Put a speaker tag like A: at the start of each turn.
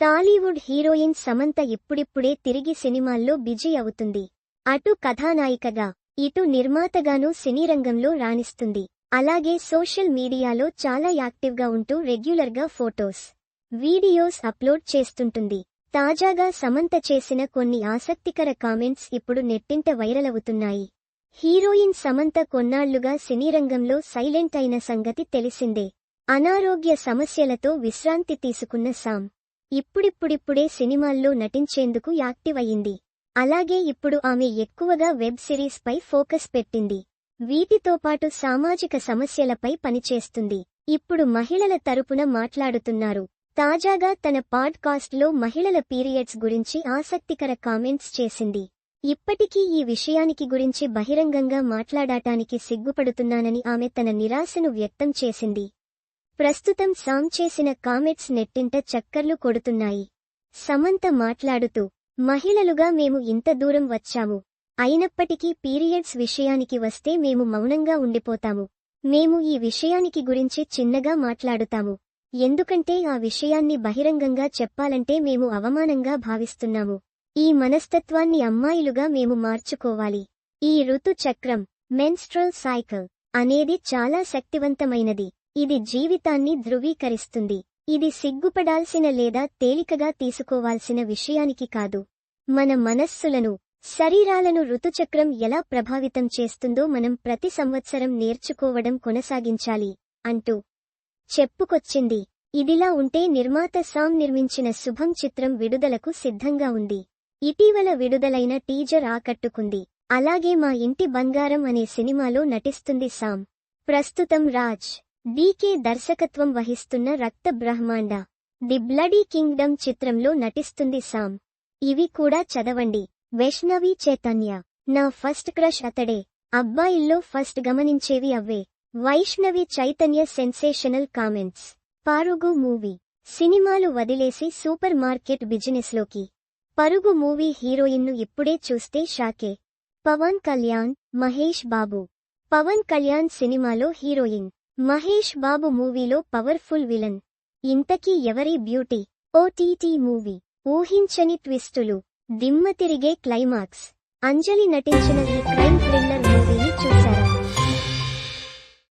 A: Tollywood heroine Samantha ఇప్పుడిప్పుడే తిరిగి సినిమాల్లో బిజీ అవుతుంది. అటు కథానాయికగా ఇటు నిర్మాతగానూ సినీ రంగంలో రాణిస్తుంది. అలాగే సోషల్ మీడియాలో చాలా యాక్టివ్గా ఉంటూ రెగ్యులర్గా ఫోటోస్ వీడియోస్ అప్లోడ్ చేస్తుంటుంది. తాజాగా సమంత చేసిన కొన్ని ఆసక్తికర కామెంట్స్ ఇప్పుడు నెట్టింట వైరల్ అవుతున్నాయి హీరోయిన్ సమంత కొన్నాళ్ళుగా సినీ రంగంలో సైలెంట్ అయిన సంగతి తెలిసిందే. అనారోగ్య సమస్యలతో విశ్రాంతి తీసుకున్న సామ్ ఇప్పుడిప్పుడిప్పుడే సినిమాల్లో నటించేందుకు యాక్టివ్ అయింది అలాగే ఇప్పుడు ఆమె ఎక్కువగా వెబ్ సిరీస్ పై ఫోకస్ పెట్టింది. వీటితో పాటు సామాజిక సమస్యలపై పనిచేస్తుంది. ఇప్పుడు మహిళల తరపున మాట్లాడుతున్నారు. తాజాగా తన పాడ్కాస్ట్లో మహిళల పీరియడ్స్ గురించి ఆసక్తికర కామెంట్స్ చేసింది. ఇప్పటికీ ఈ విషయానికి గురించి బహిరంగంగా మాట్లాడటానికి సిగ్గుపడుతున్నానని ఆమె తన నిరాశను వ్యక్తం చేసింది. ప్రస్తుతం సామ్ చేసిన కామెంట్స్ నెట్టింట చక్కర్లు కొడుతున్నాయి. సమంత మాట్లాడుతూ మహిళలుగా మేము ఇంత దూరం వచ్చాము. అయినప్పటికీ పీరియడ్స్ విషయానికి వస్తే మేము మౌనంగా ఉండిపోతాము. మేము ఈ విషయానికి గురించి చిన్నగా మాట్లాడుతాము. ఎందుకంటే ఆ విషయాన్ని బహిరంగంగా చెప్పాలంటే మేము అవమానంగా భావిస్తున్నాము. ఈ మనస్తత్వాన్ని అమ్మాయిలుగా మేము మార్చుకోవాలి. ఈ ఋతుచక్రం మెన్స్ట్రల్ సైకిల్ అనేది చాలా శక్తివంతమైనది. ఇది జీవితాన్ని ధృవీకరిస్తుంది. ఇది సిగ్గుపడాల్సిన లేదా తేలికగా తీసుకోవాల్సిన విషయానికి కాదు. మన మనస్సులను శరీరాలను ఋతుచక్రం ఎలా ప్రభావితం చేస్తుందో మనం ప్రతి సంవత్సరం నేర్చుకోవడం కొనసాగించాలి అంటూ చెప్పుకొచ్చింది. ఇదిలా ఉంటే నిర్మాత సామ్ నిర్మించిన శుభం చిత్రం విడుదలకు సిద్ధంగా ఉంది. ఇటీవల విడుదలైన టీజర్ ఆకట్టుకుంది. అలాగే మా ఇంటి బంగారం అనే సినిమాలో నటిస్తుంది సామ్. ప్రస్తుతం రాజ్. డీకే దర్శకత్వం వహిస్తున్న రక్త బ్రహ్మాండ. ది బ్లడీ కింగ్డమ్ చిత్రంలో నటిస్తుంది సామ్. ఇవి కూడా చదవండి. వైష్ణవి చైతన్య. నా ఫస్ట్ క్రష్ అతడే. అబ్బాయిల్లో ఫస్ట్ గమనించేవి అవే. Vaishnavi Chaitanya sensational comments. Parugu movie. సినిమాలు వదిలేసి సూపర్ మార్కెట్ బిజినెస్లోకి. పరుగు మూవీ హీరోయిన్ను ఇప్పుడే చూస్తే షాకే. పవన్ కళ్యాణ్ మహేష్ బాబు. పవన్ కళ్యాణ్ సినిమాలో హీరోయిన్. మహేష్ బాబు మూవీలో పవర్ఫుల్ విలన్. ఇంతకీ ఎవరి బ్యూటీ? OTT movie. ఊహించని ట్విస్టులు. దిమ్మ తిరిగే క్లైమాక్స్. అంజలి నటించిన ఈ క్రైమ్ థ్రిల్లర్ మూవీని చూశారు?